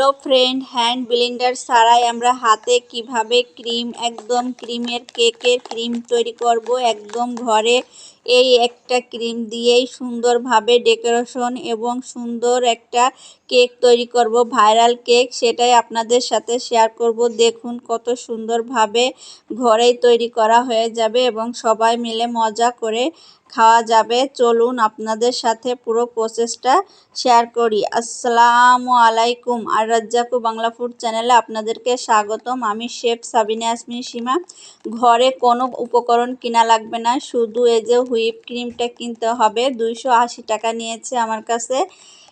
Hello friend hand Blender ছাড়াই আমরা হাতে কীভাবে ক্রিম একদম ক্রিমের কেকের ক্রিম তৈরি করব, একদম ঘরে এই একটা ক্রিম দিয়েই সুন্দরভাবে ডেকোরেশন এবং সুন্দর একটা কেক তৈরি করব, ভাইরাল কেক। সেটাই আপনাদের সাথে শেয়ার করব। দেখুন কত সুন্দরভাবে ঘরেই তৈরি করা হয়ে যাবে এবং সবাই মিলে মজা করে খাওয়া যাবে। চলুন আপনাদের সাথে পুরো প্রসেসটা শেয়ার করি। আসসালামু আলাইকুম। আর রাজ্জাকু বাংলা ফুড চ্যানেলে আপনাদেরকে স্বাগতম। আমি শেফ সাবিনা আসমিন সীমা। ঘরে কোনো উপকরণ কিনা লাগবে না, শুধু এই যে হুইপ ক্রিমটা কিনতে হবে। দুইশো আশি টাকা নিয়েছে আমার কাছে।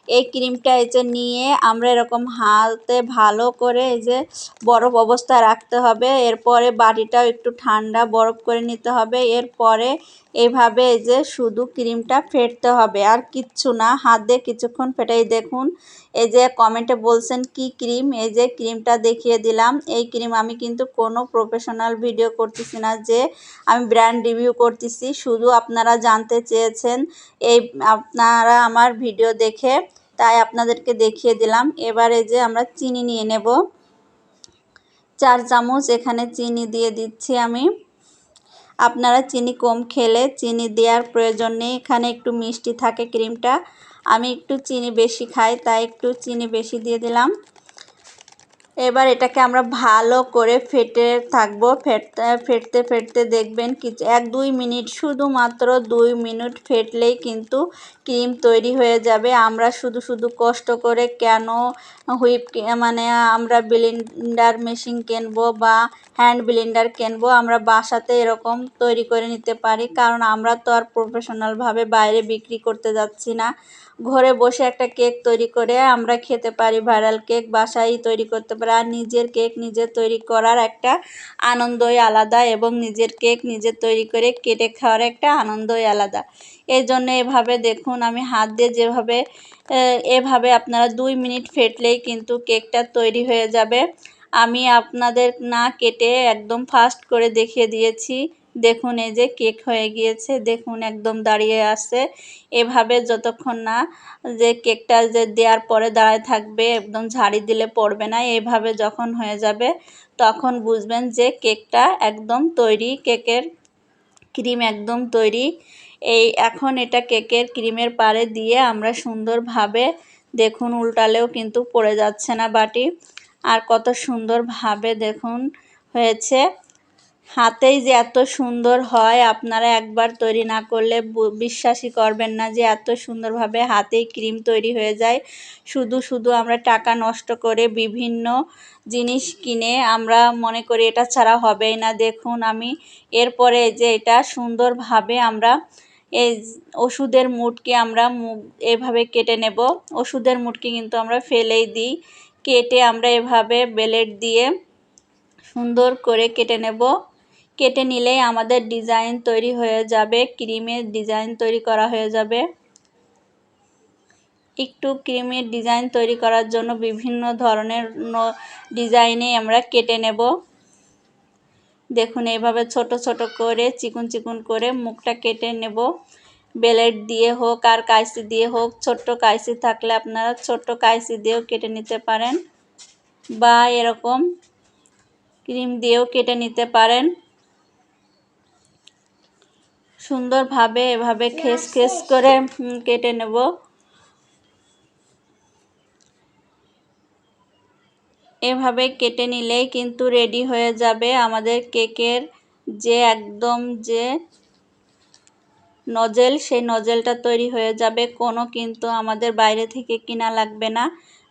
এই ক্রিমটা এই যে নিয়ে আমরা এরকম হাতে ভালো করে এই যে বরফ অবস্থায় রাখতে হবে। এরপরে বাটিটাও একটু ঠান্ডা বরফ করে নিতে হবে। এরপরে এভাবে এই যে শুধু ক্রিমটা ফেটতে হবে। আর কিচ্ছু না, হাত দিয়ে কিছুক্ষণ ফেটাই দেখুন। এই যে কমেন্টে বলছেন, কি ক্রিম এই যে ক্রিমটা দেখিয়ে দিলাম। এই ক্রিম আমি কিন্তু কোনো প্রফেশনাল ভিডিও করতেছি না যে আমি ব্র্যান্ড রিভিউ করতেছি। শুধু আপনারা জানতে চেয়েছেন এই, আপনারা আমার ভিডিও দেখে, তাই আপনাদেরকে দেখিয়ে দিলাম। এবারে যে আমরা চিনি নিয়ে নেব। চার চামচ এখানে চিনি দিয়ে দিচ্ছি আমি। আপনারা চিনি কম খেলে চিনি দেওয়ার প্রয়োজন নেই। এখানে একটু মিষ্টি থাকে ক্রিমটা আমি একটু চিনি বেশি খাই, তাই একটু চিনি বেশি দিয়ে দিলাম। এবার এটাকে আমরা ভালো করে ফেটে থাকব। ফেটতে ফেটতে ফেটতে দেখবেন কি এক, দুই মিনিট শুধুমাত্র দুই মিনিট ফেটলেই কিন্তু ক্রিম তৈরি হয়ে যাবে। আমরা শুধু শুধু কষ্ট করে কেন হুইপ মানে আমরা ব্লেন্ডার মেশিন কিনবো বা হ্যান্ড ব্লেন্ডার কিনবো, আমরা বাসাতে এরকম তৈরি করে নিতে পারি। কারণ আমরা তো আর প্রফেশনালভাবে বাইরে বিক্রি করতে যাচ্ছি না। ঘরে বসে একটা কেক তৈরি করে আমরা খেতে পারি, ভাইরাল কেক বাসায় তৈরি করতে পারি। আর নিজের কেক নিজে তৈরি করার একটা আনন্দই আলাদা এবং নিজের কেক নিজে তৈরি করে কেটে খাওয়ার একটা আনন্দই আলাদা। এই জন্য এভাবে দেখুন, আমি হাত দিয়ে যেভাবে এভাবে আপনারা দুই মিনিট ফেটলেই কিন্তু কেকটা তৈরি হয়ে যাবে। আমি আপনাদের না কেটে একদম ফাস্ট করে দেখিয়ে দিয়েছি। দেখুন, এই যে কেক হয়ে গিয়েছে, দেখুন, একদম দাঁড়িয়ে আছে। এভাবে যতক্ষণ না যে কেকটা যে দেওয়ার পরে দাঁড়ায় থাকবে, একদম ঝাড়ি দিলে পড়বে না, এভাবে যখন হয়ে যাবে, তখন বুঝবেন যে কেকটা একদম তৈরি, কেকের ক্রিম একদম তৈরি। এই এখন এটা কেকের ক্রিমের পারে দিয়ে আমরা সুন্দরভাবে, দেখুন, উল্টালেও কিন্তু পড়ে যাচ্ছে না বাটি। আর কত সুন্দরভাবে, দেখুন, হয়েছে। হাতেই যে এত সুন্দর হয়, আপনারা একবার তৈরি না করলে বিশ্বাসই করবেন না যে এত সুন্দরভাবে হাতেই ক্রিম তৈরি হয়ে যায়। শুধু শুধু আমরা টাকা নষ্ট করে বিভিন্ন জিনিস কিনে আমরা মনে করি এটা ছাড়া হবেই না। দেখুন, আমি এরপরে যে এটা সুন্দরভাবে আমরা এই ওষুধের মুটকে আমরা মুখ এভাবে কেটে নেব। ওষুধের মুটকি কিন্তু আমরা ফেলেই দিই। কেটে আমরা এভাবে বেলেট দিয়ে সুন্দর করে কেটে নেব। কেটে নিলেই আমাদের ডিজাইন তৈরি হয়ে যাবে, ক্রিমের ডিজাইন তৈরি করা হয়ে যাবে। একটু ক্রিমের ডিজাইন তৈরি করার জন্য বিভিন্ন ধরনের ডিজাইনে আমরা কেটে নেব। দেখুন, এইভাবে ছোট ছোট করে, চিকুন চিকুন করে মুখটা কেটে নেব। বেলেট দিয়ে হোক আর কাইসি দিয়ে হোক, ছোট্ট কাইসি থাকলে আপনারা ছোট্ট কাইসি দিয়েও কেটে নিতে পারেন বা এরকম ক্রিম দিয়েও কেটে নিতে পারেন। সুন্দরভাবে এভাবে খেস খেস করে কেটে নেব। এভাবে কেটে নিলেই কিন্তু রেডি হয়ে যাবে আমাদের কেকের যে একদম যে নজেল সেই নজেলটা তৈরি হয়ে যাবে। কোনো কিন্তু আমাদের বাইরে থেকে কিনা লাগবে না।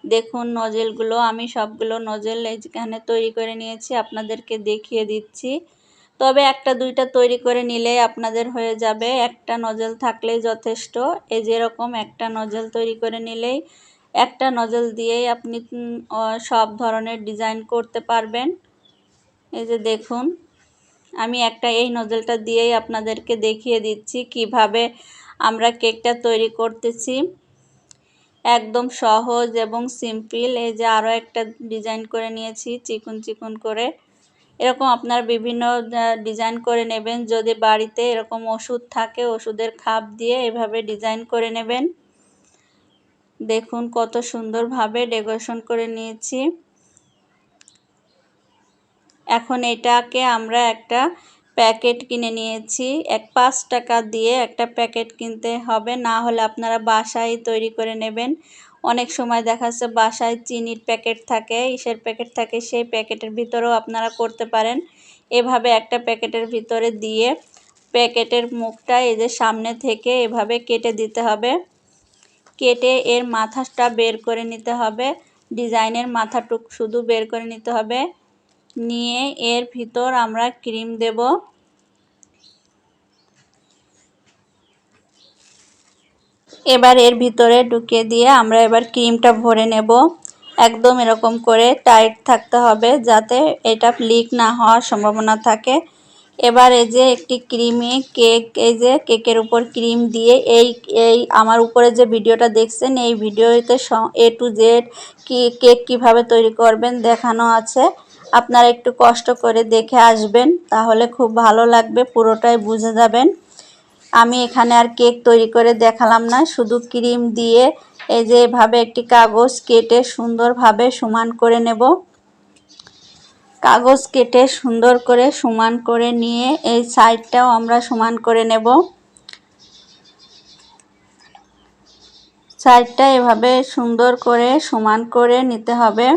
দেখুন নজেলগুলো আমি সবগুলো নজেল এখানে তৈরি করে নিয়েছি আপনাদেরকে দেখিয়ে দিচ্ছি। তবে একটা, দুইটা তৈরি করে নিলে আপনাদের হয়ে যাবে। একটা নজল থাকলেই যথেষ্ট। এই যেরকম একটা নজল তৈরি করে নিলেই একটা নজল দিয়েই আপনি সব ধরনের ডিজাইন করতে পারবেন। এই যে দেখুন, আমি একটা এই নজলটা দিয়েই আপনাদেরকে দেখিয়ে দিচ্ছি কীভাবে আমরা কেকটা তৈরি করতেছি। একদম সহজ এবং সিম্পল। এই যে আরও একটা ডিজাইন করে নিয়েছি, চিকুন চিকুন করে। এরকম আপনার বিভিন্ন ডিজাইন করে নেবেন। যদি বাড়িতে এরকম ওষুধ থাকে, ওষুধের খাপ দিয়ে এভাবে ডিজাইন করে নেবেন। দেখুন কত সুন্দরভাবে ডেকোরেশন করে নিয়েছি। এখন এটাকে আমরা একটা প্যাকেট কিনে নিয়েছি। এক পাঁচ টাকা দিয়ে একটা প্যাকেট কিনতে হবে। না হলে আপনারা বাসায় তৈরি করে নেবেন। অনেক সময় দেখা যাচ্ছে বাসায় চিনির প্যাকেট থাকে, ইসের প্যাকেট থাকে, সেই প্যাকেটের ভিতরেও আপনারা করতে পারেন। এভাবে একটা প্যাকেটের ভিতরে দিয়ে প্যাকেটের মুখটা এই যে সামনে থেকে এভাবে কেটে দিতে হবে। কেটে এর মাথাটা বের করে নিতে হবে। ডিজাইনের মাথাটুক শুধু বের করে নিতে হবে। নিয়ে এর ভিতর আমরা ক্রিম দেব। এবার এর ভিতরে ঢুকিয়ে দিয়ে আমরা এবার ক্রিমটা ভরে নেব। একদম এরকম করে টাইট থাকতে হবে যাতে এটা লিক না হওয়ার সম্ভাবনা থাকে। এবার এই যে একটি ক্রিমে কেক, এই যে কেকের উপর ক্রিম দিয়ে এই এই আমার উপরে যে ভিডিওটা দেখছেন, এই ভিডিওতে এ টু জেড কি, কেক কীভাবে তৈরি করবেন দেখানো আছে। আপনারা একটু কষ্ট করে দেখে আসবেন, তাহলে খুব ভালো লাগবে, পুরোটাই বুঝে যাবেন। আমি এখানে আর কেক তৈরি করে দেখালাম না, শুধু ক্রিম দিয়ে এই যে এভাবে একটি কাগজ কেটে সুন্দরভাবে সমান করে নেব। কাগজ কেটে সুন্দর করে সমান করে নিয়ে এই সাইডটাও আমরা সমান করে নেব। সাইডটা এভাবে সুন্দর করে সমান করে নিতে হবে।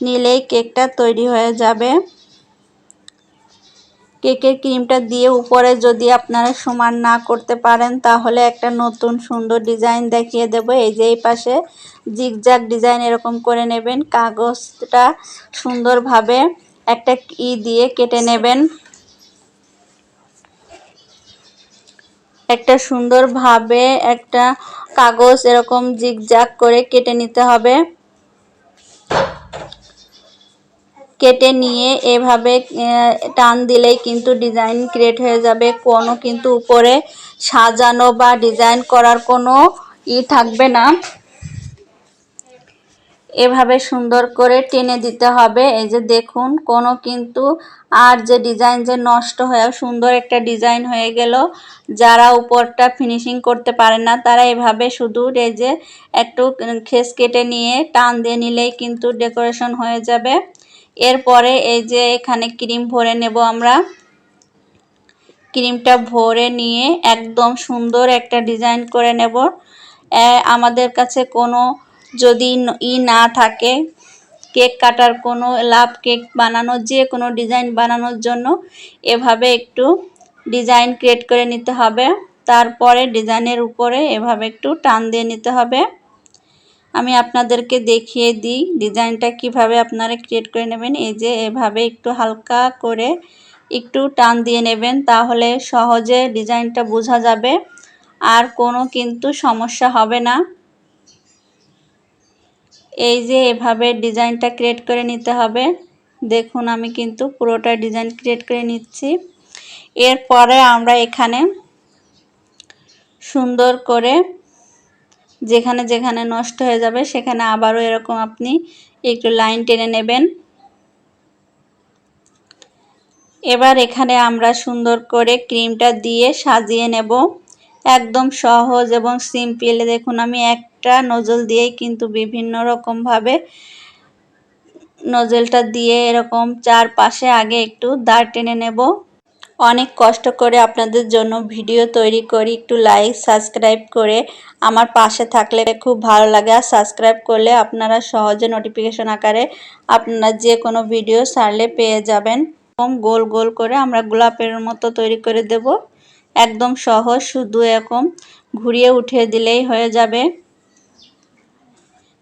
নিলেই কেকটা তৈরি হয়ে যাবে। কেকের ক্রিমটা দিয়ে উপরে যদি আপনারা সমান না করতে পারেন, তাহলে একটা নতুন সুন্দর ডিজাইন দেখিয়ে দেব। এই যে এই পাশে জিগজাগ ডিজাইন এরকম করে নেবেন। কাগজটা সুন্দরভাবে একটা ই দিয়ে কেটে নেবেন। একটা সুন্দরভাবে একটা কাগজ এরকম জিগজাগ করে কেটে নিতে হবে। কেটে নিয়ে এভাবে টান দিলেই কিন্তু ডিজাইন ক্রিয়েট হয়ে যাবে। কোনো কিন্তু উপরে সাজানো বা ডিজাইন করার কোনো ই থাকবে না। এভাবে সুন্দর করে টেনে দিতে হবে। এই যে দেখুন, কোনো কিন্তু আর যে ডিজাইন যে নষ্ট হয়ে, সুন্দর একটা ডিজাইন হয়ে গেল। যারা উপরটা ফিনিশিং করতে পারে না, তারা এভাবে শুধু এই যে একটু খেস কেটে নিয়ে টান দিয়ে নিলেই কিন্তু ডেকোরেশন হয়ে যাবে। এরপরে এই যে এখানে ক্রিম ভরে নেব আমরা। ক্রিমটা ভরে নিয়ে একদম সুন্দর একটা ডিজাইন করে নেব। আমাদের কাছে কোনো যদি ই না থাকে, কেক কাটার কোনো, লাভ কেক বানানোর যে কোনো ডিজাইন বানানোর জন্য এভাবে একটু ডিজাইন ক্রিয়েট করে নিতে হবে। তারপরে ডিজাইনের উপরে এভাবে একটু টান দিয়ে নিতে হবে। আমি আপনাদেরকে দেখিয়ে দিই ডিজাইনটা কীভাবে আপনারা ক্রিয়েট করে নেবেন। এই যে এভাবে একটু হালকা করে একটু টান দিয়ে নেবেন তাহলে সহজে ডিজাইনটা বোঝা যাবে। আর কোনো কিন্তু সমস্যা হবে না। এই যে এভাবে ডিজাইনটা ক্রিয়েট করে নিতে হবে। দেখুন আমি কিন্তু পুরোটা ডিজাইন ক্রিয়েট করে নিচ্ছি। এরপরে আমরা এখানে সুন্দর করে যেখানে যেখানে নষ্ট হয়ে যাবে, সেখানে আবারও এরকম আপনি একটু লাইন টেনে নেবেন। এবার এখানে আমরা সুন্দর করে ক্রিমটা দিয়ে সাজিয়ে নেব। একদম সহজ এবং সিম্পল। দেখুন, আমি একটা নজল দিয়েই কিন্তু বিভিন্ন রকমভাবে নজলটা দিয়ে এরকম চারপাশে আগে একটু দাঁড় টেনে নেব। অনেক কষ্ট করে আপনাদের জন্য ভিডিও তৈরি করি। একটু লাইক সাবস্ক্রাইব করে আমার পাশে থাকলে খুব ভালো লাগে। আর সাবস্ক্রাইব করলে আপনারা সহজে নোটিফিকেশন আকারে আপনারা যে কোনো ভিডিও ছাড়লে পেয়ে যাবেন। এরকম গোল গোল করে আমরা গোলাপের মতো তৈরি করে দেব। একদম সহজ, শুধু এরকম ঘুরিয়ে উঠিয়ে দিলেই হয়ে যাবে।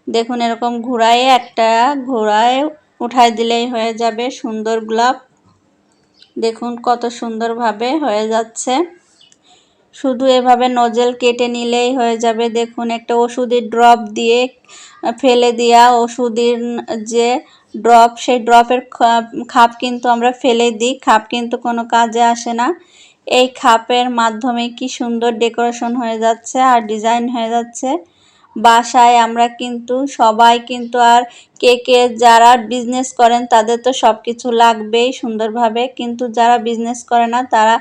দেখুন এরকম ঘুরায় একটা ঘোড়ায় উঠায় দিলেই হয়ে যাবে সুন্দর গোলাপ। দেখুন কত সুন্দরভাবে হয়ে যাচ্ছে। শুধু এভাবে নজেল কেটে নিলেই হয়ে যাবে। দেখুন একটা ওষুধের ড্রপ দিয়ে ফেলে দেওয়া ওষুধের যে ড্রপ, সেই ড্রপের খাপ কিন্তু আমরা ফেলে দিই। খাপ কিন্তু কোনো কাজে আসে না। এই খাপের মাধ্যমে কি সুন্দর ডেকোরেশন হয়ে যাচ্ছে আর ডিজাইন হয়ে যাচ্ছে। বাসায় আমরা কিন্তু, সবাই কিন্তু আর কেকের যারা বিজনেস করেন তাদের তো সব কিছু লাগবেই সুন্দরভাবে। কিন্তু যারা বিজনেস করে না, তারা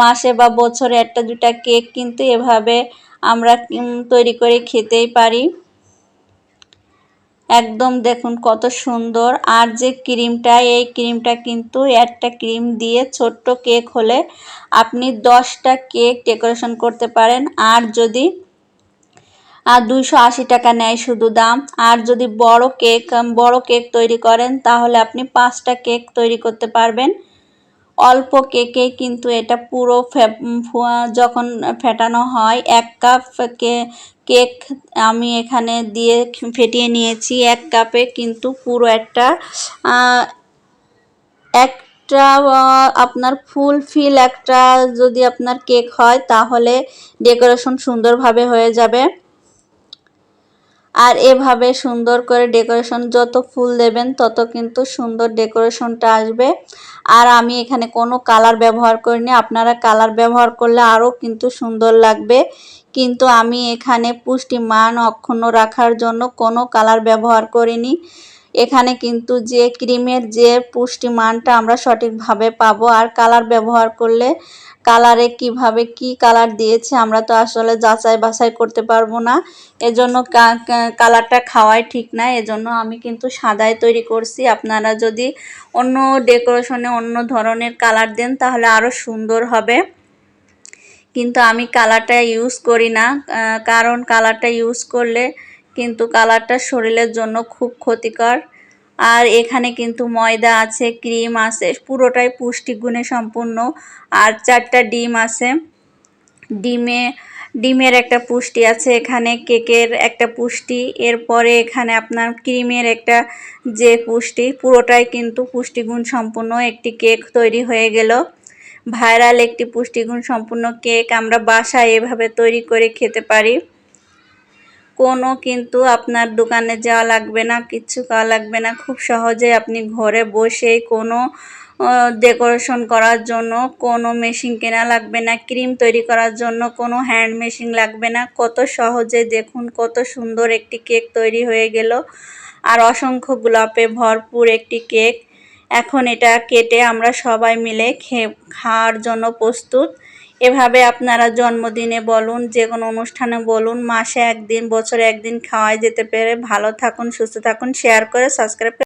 মাসে বা বছরে একটা দুটা কেক কিন্তু এভাবে আমরা তৈরি করে খেতেই পারি। একদম দেখুন কত সুন্দর। আর যে ক্রিমটা, এই ক্রিমটা কিন্তু একটা ক্রিম দিয়ে ছোট্ট কেক হলে আপনি দশটা কেক ডেকোরেশন করতে পারেন। আর যদি আর দুইশো আশি টাকা নেয় শুধু দাম। আর যদি বড় কেক বড় কেক তৈরি করেন, তাহলে আপনি পাঁচটা কেক তৈরি করতে পারবেন। অল্প কেকে কিন্তু এটা পুরো যখন ফেটানো হয়, এক কাপ কেক আমি এখানে দিয়ে ফেটিয়ে নিয়েছি। এক কাপে কিন্তু পুরো একটা একটা আপনার ফুল ফিল একটা যদি আপনার কেক হয়, তাহলে ডেকোরেশন সুন্দরভাবে হয়ে যাবে। আর এভাবে সুন্দর করে ডেকোরেশন যত ফুল দেবেন, তত কিন্তু সুন্দর ডেকোরেশনটা আসবে। আর আমি এখানে কোনো কালার ব্যবহার করিনি, আপনারা কালার ব্যবহার করলে আরও কিন্তু সুন্দর লাগবে। কিন্তু আমি এখানে পুষ্টি মান অক্ষুণ্ণ রাখার জন্য কোনো কালার ব্যবহার করিনি। এখানে কিন্তু যে ক্রিমের যে পুষ্টিমানটা আমরা সঠিকভাবে পাবো আর কালার ব্যবহার করলে কালারে কীভাবে কি কালার দিয়েছে আমরা তো আসলে যাচাই বাছাই করতে পারব না। এজন্য কালারটা খাওয়াই ঠিক না, এজন্য আমি কিন্তু সাদাই তৈরি করছি। আপনারা যদি অন্য ডেকোরেশনে অন্য ধরনের কালার দেন তাহলে আরও সুন্দর হবে। কিন্তু আমি কালারটা ইউজ করি না কারণ কালারটা ইউজ করলে কিন্তু কালারটা শরীরের জন্য খুব ক্ষতিকর। আর এখানে কিন্তু ময়দা আছে, ক্রিম আছে, পুরোটাই পুষ্টিগুণে সম্পূর্ণ। আর চারটা ডিম আছে। ডিমে, ডিমের একটা পুষ্টি আছে এখানে, কেকের একটা পুষ্টি। এরপরে এখানে আপনার ক্রিমের একটা যে পুষ্টি, পুরোটাই কিন্তু পুষ্টিগুণ সম্পূর্ণ। একটি কেক তৈরি হয়ে গেল। ভাইরাল একটি পুষ্টিগুণ সম্পূর্ণ কেক। আমরা বাসায় এভাবে তৈরি করে খেতে পারি। কোনো কিন্তু আপনার দোকানে যাওয়া লাগবে না কিচ্ছু করা লাগবে না। খুব সহজে আপনি ঘরে বসেই কোনো ডেকোরেশন করার জন্য, কোনো মেশিন কেনা লাগবে না ক্রিম তৈরি করার জন্য কোনো হ্যান্ড মেশিন লাগবে না। কত সহজে দেখুন, কত সুন্দর একটি কেক তৈরি হয়ে গেল। আর অসংখ্য গোলাপে ভরপুর একটি কেক এখন এটা কেটে আমরা সবাই মিলে খেয়ে খাওয়ার জন্য প্রস্তুত। এভাবে আপনারা জন্মদিনে বলুন যে কোনো অনুষ্ঠানে বলুন, মাসে একদিন, বছরে একদিন খাওয়াই যেতে পেরে ভালো থাকুন, সুস্থ থাকুন শেয়ার করে সাবস্ক্রাইব